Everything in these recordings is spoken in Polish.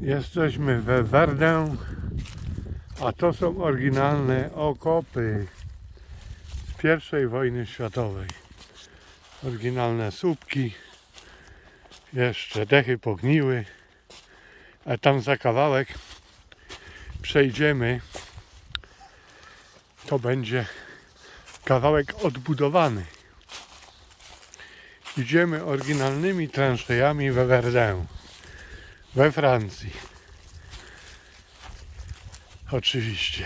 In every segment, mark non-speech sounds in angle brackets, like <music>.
Jesteśmy we Verdun, a to są oryginalne okopy z pierwszej wojny światowej. Oryginalne słupki, jeszcze dechy pogniły, a tam za kawałek przejdziemy, to będzie kawałek odbudowany. Idziemy oryginalnymi transzejami we Verdun, we Francji. Oczywiście.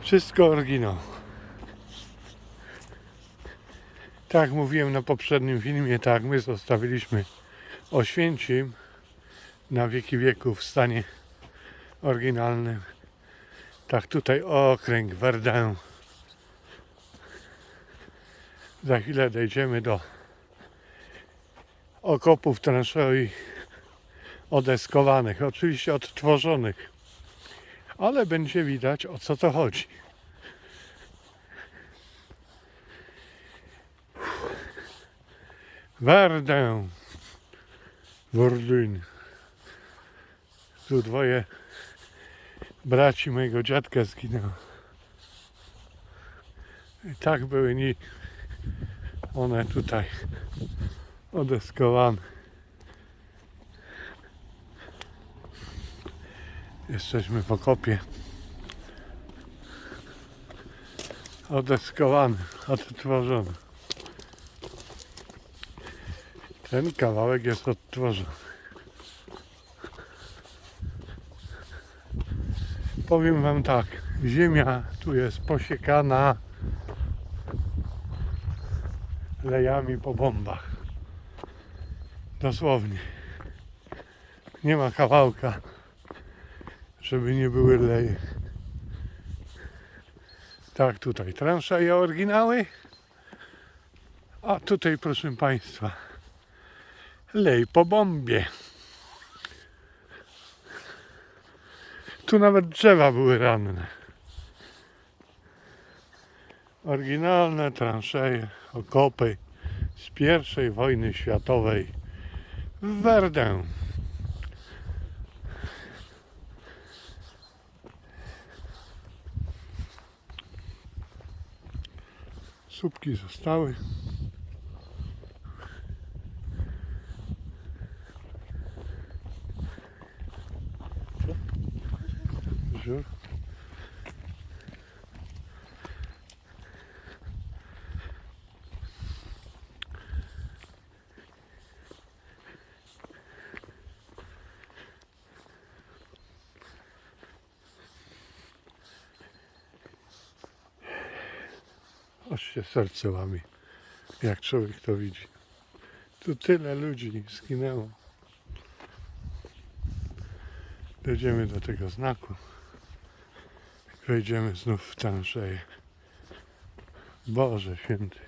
Wszystko oryginał. Tak mówiłem na poprzednim filmie, tak my zostawiliśmy Oświęcim na wieki wieków w stanie oryginalnym. Tak tutaj okręg Verdun. Za chwilę dojdziemy do okopów transzei odeskowanych, oczywiście odtworzonych, ale będzie widać o co to chodzi. Verdun. Verdun. Tu dwoje braci mojego dziadka zginęło. I tak były ni one tutaj odeskowane. Jesteśmy w okopie. Odeskowany, odtworzony. Ten kawałek jest odtworzony. Powiem Wam tak, ziemia tu jest posiekana lejami po bombach. Dosłownie. Nie ma kawałka, żeby nie były leje. Tak, tutaj transzeje oryginały. A tutaj, proszę Państwa, lej po bombie. Tu nawet drzewa były ranne. Oryginalne transzeje, okopy z pierwszej wojny światowej w Verdun. Słupki zostały. Żur. Aż się serce łamie, jak człowiek to widzi. Tu tyle ludzi zginęło. Dojdziemy do tego znaku. Wejdziemy znów w transzeję. Boże święty.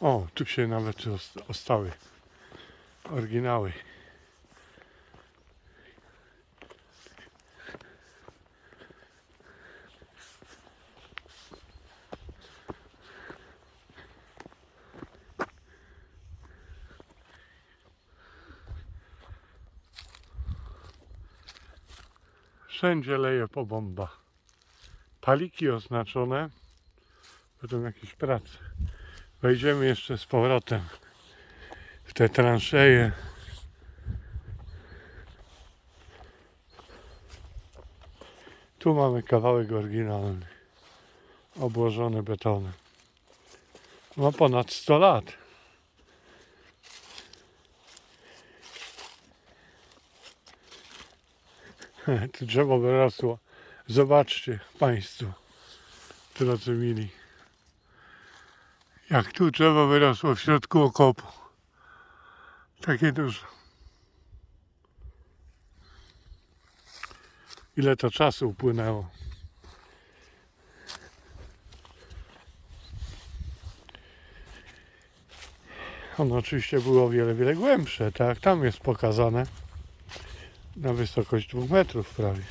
O, tu się nawet osta- ostały oryginały. Wszędzie leje po bombach. Paliki oznaczone. Będą jakieś prace. Wejdziemy jeszcze z powrotem w te transzeje. Tu mamy kawałek oryginalny, obłożony betonem. Ma ponad 100 lat. <laughs> Tu drzewo wyrosło. Zobaczcie Państwo, drodzy mili. Jak tu drzewo wyrosło w środku okopu. Takie duże. Ile to czasu upłynęło. Ono oczywiście było o wiele, wiele głębsze, tak? Tam jest pokazane na wysokość dwóch metrów prawie.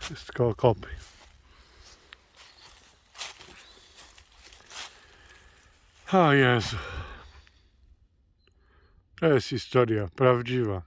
Wszystko okopy. O Jezu. To jest historia prawdziwa.